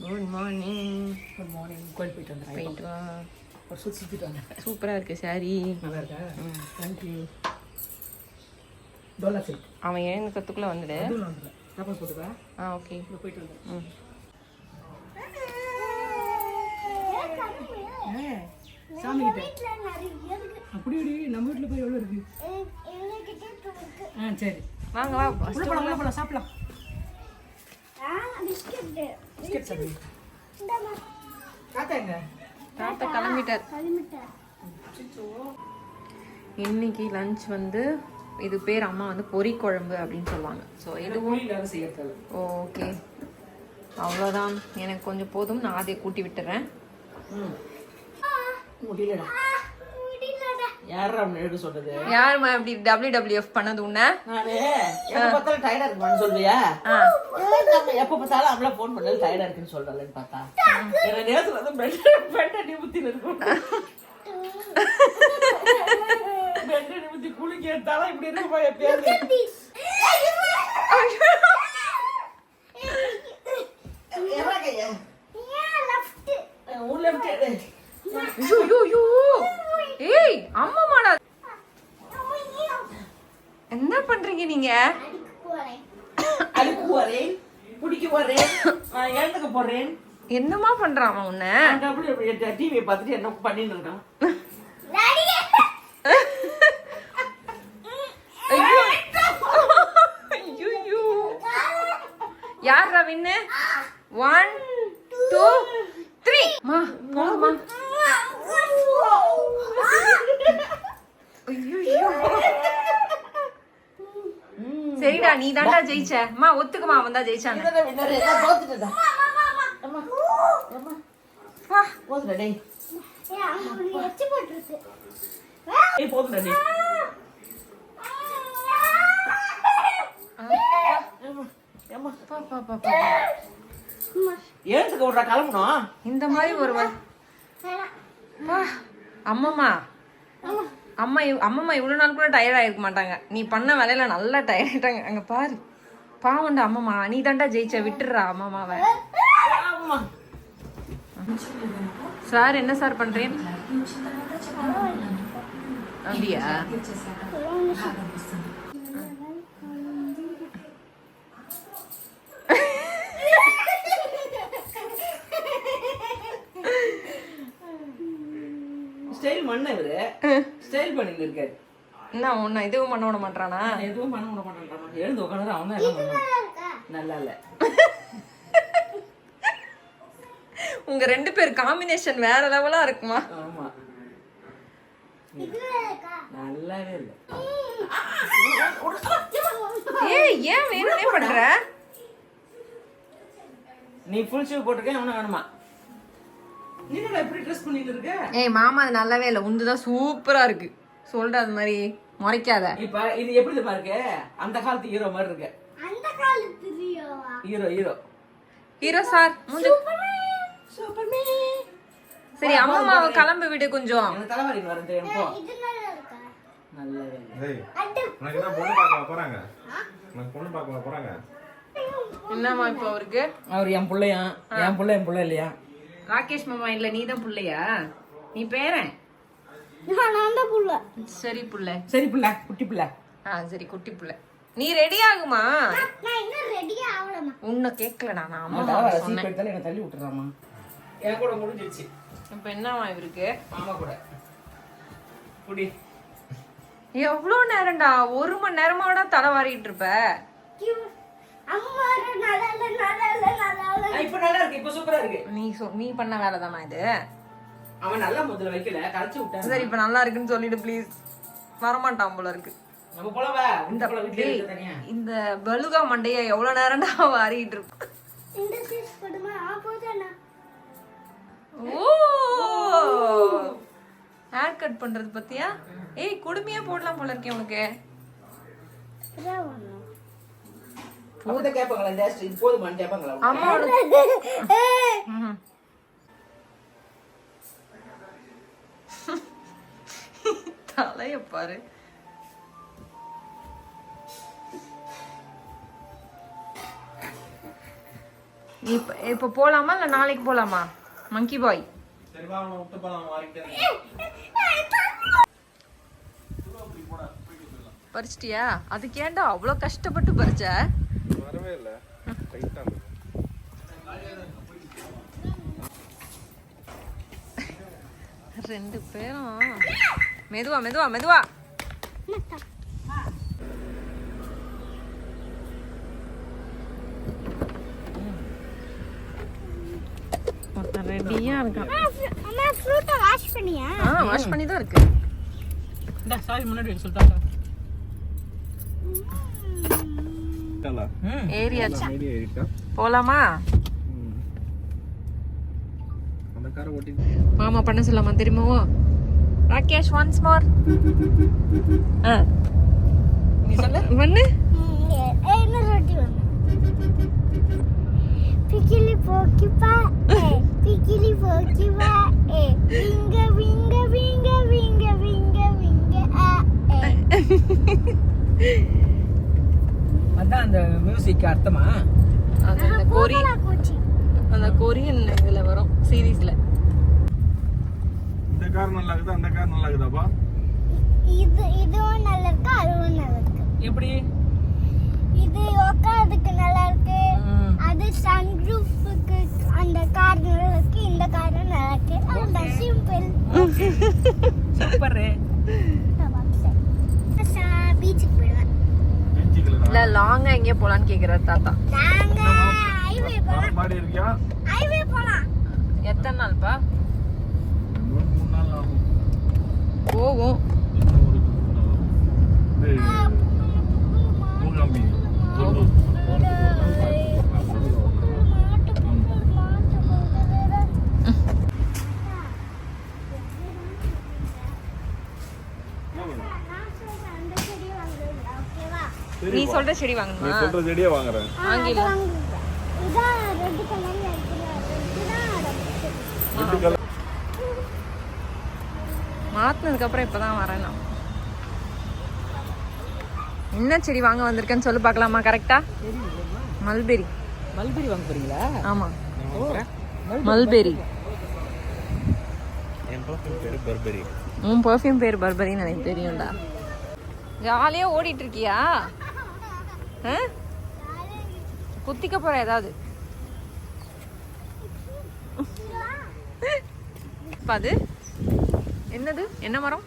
Good morning good morning கோயில் போயிட்டு வந்துடுறேன் போயிட்டு வா. ஒரு சுற்றி சுற்றிட்டு வந்தேன். சூப்பராக இருக்கு சாரி நல்லா இருக்கா? தேங்க்யூ டோலா சில்க் அவன் எழுந்துக்கிறதுக்குள்ளே வந்துடு? சாப்பாடு போட்டுக்கா ஆ ஓகே. இப்போ போயிட்டு வந்துடுறேன் ம். ஏ, சாமி கிட்ட? அப்படி இப்படி நம்ம வீட்டில் போய் எவ்வளோ இருக்கு? ஆ சரி. வாங்க வா உள்ள போலாம் உள்ள போலாம் சாப்பிடலாம். பிஸ்கெட் சாப்பிடு. தாத்தா எங்க? தாத்தா கிளம்பிட்டார். இன்னைக்கு லஞ்ச் வந்து இது பேர் அம்மா வந்து பொரி குழம்பு அப்படின்னு சொல்லுவாங்க. ஸோ இதுவும் ஓகே அவ்வளோதான் எனக்கு கொஞ்சம் போதும். நான் அதை கூட்டி விட்டுறேன். ம். முடியலடா. யாரா எடுக்க சொல்றது? யாரும்மா இப்படி டபிள்யூ டபிள்யூஎஃப் பண்ணது உன்ன? நானு. எப்ப பார்த்தாலும் டயர்டா இருக்குமான்னு சொல்றியா? எப்ப பார்த்தாலும் அவள போன் பண்ணாலும் டயர்டா இருக்குன்னு சொல்றலன்னு பார்த்தா. என்ன நேரத்துல வந்து பெட் பெட்டை நிமித்தி இருக்கும் பெட்டை நிமித்தி குளிக்க எடுத்தாலும் இப்படி இருக்குமா எப்பயாவது? வரேன் நான் எழுந்துக்க போறேன். என்னமா பண்றான் அவன் உன்ன? டிவியை பார்த்துட்டு என்ன பண்ணிட்டு இருக்கான். யாரா வின்னு? ஒன் டூ த்ரீ மா போதுமா சரிடா நீ தாண்டா ஜெயிச்ச. அம்மா ஒத்துக்குமா அவன் தான் விட்றா, கிளம்பணும். இந்த மாதிரி ஒரு அம்மம்மா. அம்மா இவ்- அம்மம்மா இவ்வளோ நாள் கூட டயர்ட் ஆகிருக்க மாட்டாங்க. நீ பண்ண வேலையில நல்லா டயர்ட் ஆகிட்டாங்க அங்கே பாரு. பாவண்டா அம்மம்மா. நீ தாண்டா ஜெயிச்ச. விட்டுடுறா அம்மாவை சார் என்ன சார் பண்ணுறேன் அப்படியா ஸ்டைல் பண்ண இவரு ஸ்டைல் பண்ணிட்டு இருக்காரு என்ன உன்னை இதுவும் பண்ண விட மாட்டானா எதுவும் பண்ண விட மாட்டேன்றான்? எழுந்து உட்காந்து அவன் தான் நல்லா இல்ல. உங்க ரெண்டு பேர் காம்பினேஷன் வேற லெவலா இருக்குமா? ஆமா. நல்லாவே இல்லை. ஏய் ஏன் வேணும்னே பண்ற? நீ ஃபுல் ஷூ போட்டிருக்கேன் அவனை வேணுமா நீ எப்படி ட்ரெஸ் பண்ணிட்டு இருக்க? ஏய் மாமா அது நல்லாவே இல்லை. உந்துதான் சூப்பரா இருக்கு. சொல்ற அது மாதிரி. முறைக்காத. இப்ப இது எப்படி இருக்கு அந்த காலத்து ஹீரோ மாதிரி இருக்கு. ஹீரோ ஹீரோ ஹீரோ சார் மூஞ்சி சரி அம்மாவை கிளம்பி விடு கொஞ்சம். தலைவலி வரும் தெரியும் போ. நல்லாவே இல்லை ஏய், உனக்கு என்ன பொண்ணு பார்க்க போறாங்க? உனக்கு பொண்ணு பார்க்க போறாங்க? என்னம்மா இப்போ அவருக்கு? அவர் என் பிள்ளையா என் பிள்ளை என் பிள்ளை இல்லையா? ராகேஷ் மாமா இல்ல நீ தான் புள்ளையா? நீ பேரன்? சரி புள்ள. சரி பிள்ளை குட்டி பிள்ளை. ஆ சரி குட்டி புள்ள. நீ ரெடி ஆகுமா? உன்னை கேட்கலடா நான் அம்மா சீப் எடுத்தாலும் என்னை தள்ளி விட்டுறாமா என் கூட முடிஞ்சிருச்சு. இப்போ என்னவா இவருக்கு? மாமா கூட. குடி. எவ்வளோ நேரம்டா? ஒரு மணி நேரமாடா தலை வாரிட்டு இருப்ப. இப்ப நல்லா இருக்கு இப்ப சூப்பரா இருக்கு. நீ சொ நீ பண்ண வேலை தானா இது? அவன் நல்லா முதல்ல வைக்கல கரைச்சு விட்டான். சரி இப்போ நல்லா இருக்குன்னு சொல்லிடு ப்ளீஸ் வரமாட்டான் போல இருக்கு. நம்ம போலவா? இந்த போல வீட்டுல டேய், இருக்கு தனியா? இந்த பலுகா மண்டைய எவ்வளவு நேரம்டா வாரிட்டு இருக்கு. ஓ! ஹேர் கட் பண்றது பத்தியா? ஏய் குடுமையா போடலாம் போல இருக்கே உனக்கு. அப்பதான் கேட்பாங்களா இந்த போதுமான்னு கேட்பாங்களா? அம்மா உனக்கு ம்ஹும். தலைய பாரு இப்ப இப்போ போலாமா இல்லை நாளைக்கு போலாமா? மங்கி பாய் பறிச்சிட்டியா? அதுக்கு ஏன்டா அவ்வளோ கஷ்டப்பட்டு பறிச்ச? வரவே இல்லை. ரெண்டு பேரும். மெதுவா மெதுவா மெதுவா. ஒருத்தன் ரெடியா இருக்கான். அம்மா ஃப்ரூட்டை வாஷ் பண்ணியா? ஆ வாஷ் பண்ணி தான் இருக்கு. இந்த முன்னாடி சொல்லிட்டாங்க ஏரியாச்சு போலாமா? அந்த காரை ஓட்டி மாமா பண்ண சொல்லாமா திரும்பவும் ராகேஷ் ஒன்ஸ் மோர் ஆ. நீ சொல்லு. பண்ணு. என்ன ரொட்டி வேணும் பிக்கிலி போக்கிப்பா ஏ பிக்கிலி போக்கிப்பா ஏ விங்க விங்க விங்க விங்க விங்க விங்க ஆ அதான் அந்த மியூசிக் அர்த்தமா? அது அந்த கொரி கோகலா பூச்சி. அந்த கொரியன் இதுல வரும் சீரீஸ்ல கார் நல்லா இருக்குதா அந்த கார் நல்லா இருக்குதாப்பா இது இதுவும் நல்லா இருக்கு அதுவும் நல்லா இருக்கு எப்படி? இது உட்காரதுக்கு நல்லா இருக்கு அது சன்ரூஃபுக்கு அந்த கார் நல்லா இருக்கு இந்த கார் நல்லா இருக்கு அவ்வளோதான் சிம்பிள் சூப்பர். பீச்சுக்கு போயிடுவேன். இல்ல லாங்கா கேக்குறாரு தாத்தா. நாங்க ஹைவே போலாம். ஹைவே போலாம். எத்தனை நாள்ப்பா இன்னொரு மூணு நாள் ஆகும் போகும் இன்னும் ஒரு மூணு நாள் ஆகும். டேய், மூகாம்பி போகணும். நீ சரிப்பா. சொல்ற செடி நீ வாங்கணுமா சொல்ற செடியே வாங்குறேன் ஆங்கிலம் இதான் ரெட் கலர்ல இருக்குல்ல இதுதான் ரெட்டு கலர் மாத்தினதுக்கு அப்புறம் இப்பதான் வரேன் நான். என்ன செடி வாங்க வந்திருக்கேன்னு சொல்லி பார்க்கலாமா? கரெக்டா மல்பெரி. மல்பெரி வாங்க போறீங்களா? ஆமா. மல்பெரி உன் பர்ஃப்யூம் பேர் பர்பரின்னு எனக்கு தெரியும்டா. ஜாலியா ஓடிட்டு இருக்கியா ஆ? குத்திக்க போற ஏதாவது. இப்ப அது? என்னது? என்ன மரம்?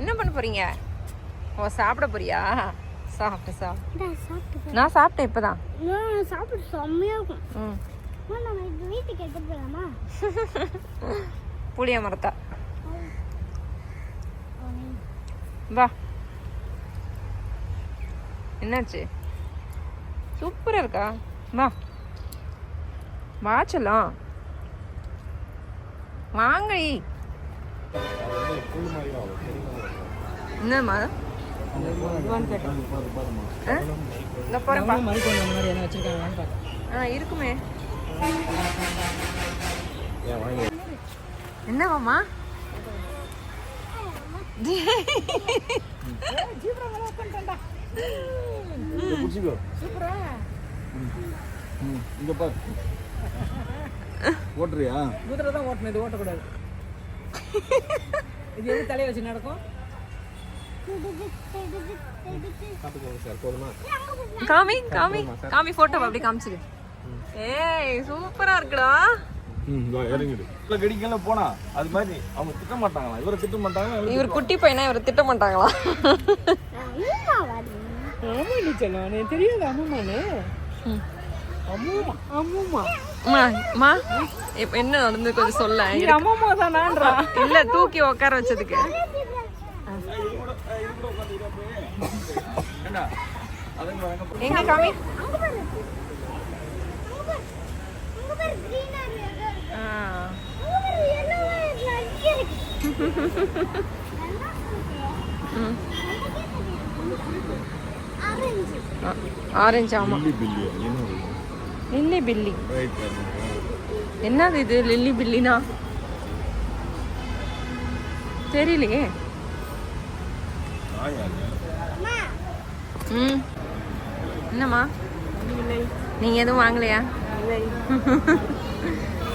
என்ன பண்ண போறீங்க? ஓ சாப்பிட போறியா? சாப்பிட்டு சாப்பிட்டு. சாப்பிட்டு. நான் சாப்பிட்டேன் இப்பதான். சாப்பிட்டு செம்மையா இருக்கும். வீட்டுக்கு எடுத்துட்டு போலாமா? புளிய மரத்தா. வா. என்னாச்சு? சூப்பராக இருக்கா? வா. வா செல்லம். வாங்கடி. என்னம்மா? இருக்குமே. இந்த போறப்பா மறுபடியும் இருக்குமே என்னவாமா பிடிச்சிக்கோ இங்க பாரு ஓட்டுறியா குதிரை தான் ஓட்டணும். இது ஓட்டக்கூடாது. இது எது தலையை வச்சு நடக்கும்? காமி காமி காமி. போட்டோ அப்படி காமிச்சிரு. ஏய் சூப்பரா இருக்குடா. ம் கடிக்கலாம் போனா அது மாதிரி அவங்க திட்ட மாட்டாங்களா? இவரை திட்ட மாட்டாங்களா? இவர் குட்டி பையனா இவரை திட்ட மாட்டாங்களா? வருது ஆமா நீ செல்லம் எனக்கு தெரியாது அம்மானு அம்மா அம்மா. அம்மா என்ன நடந்து கொஞ்சம் சொல்ல? அம்மா தானான்றா. இல்ல தூக்கி உட்கார வச்சதுக்கு. எங்க காமி அங்க ஆரஞ்சு ஆமா. பில்லி பில்லி என்ன லில்லி பில்லி. என்னது இது லில்லி பில்லினா? தெரியலையே. ம். என்னம்மா? நீங்க எதுவும் வாங்கலையா?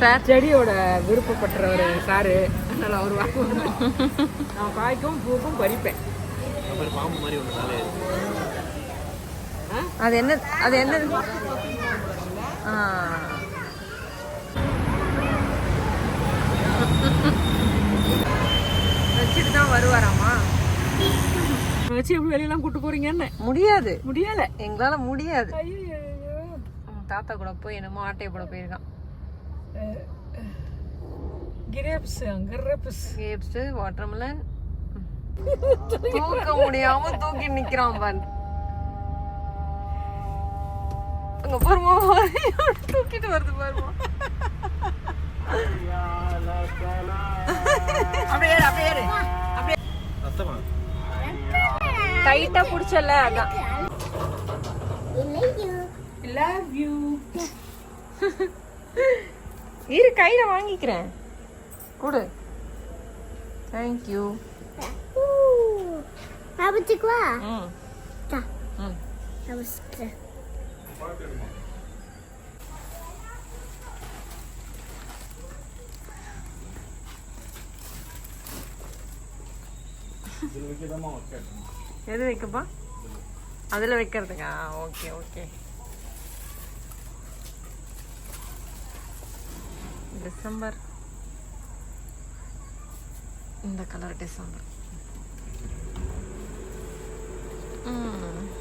சார். செடியோட விருப்பப்பட்டவர் சாரு. அதனால அவர் வாங்குவாங்க நான் காய்க்கும் பூக்கும் பறிப்பேன். பாம்பு மாதிரி ஒன்று அது என்ன அது என்ன? ஆ. வச்சுட்டு தான் வருவாராமா? வச்சு எப்படி வெளியெல்லாம் கூட்டு போறீங்கன்னு? முடியாது. முடியல. எங்களால முடியாது. தாத்தா கூட போய் என்னமோ ஆட்டையை போட போயிருக்கான். கிரேப்ஸ் கிரேப்ஸ் கேப்ஸ் வாட்டர்மெலன் தூக்க முடியாம தூக்கி நிக்கிறான் பாரு. அங்க பாருமா தூக்கிட்டு வருது பாருமா. அப்படியே அப்படியே. அப்படியே. டைட்டா புடிச்சல அதான். லவ் யூ இரு கையில வாங்கிக்கிறேன். கொடு. தேங்க்யூ நான் வச்சுக்குவா ம். ம் நான் வச்சுக்கிறேன் இதில் வைக்கதாமா கேட்டேன் எது வைக்கப்பா? அதில் வைக்கிறதுக்கா? Okay okay. டிசம்பர். இந்த கலர் டிசம்பர். ம்.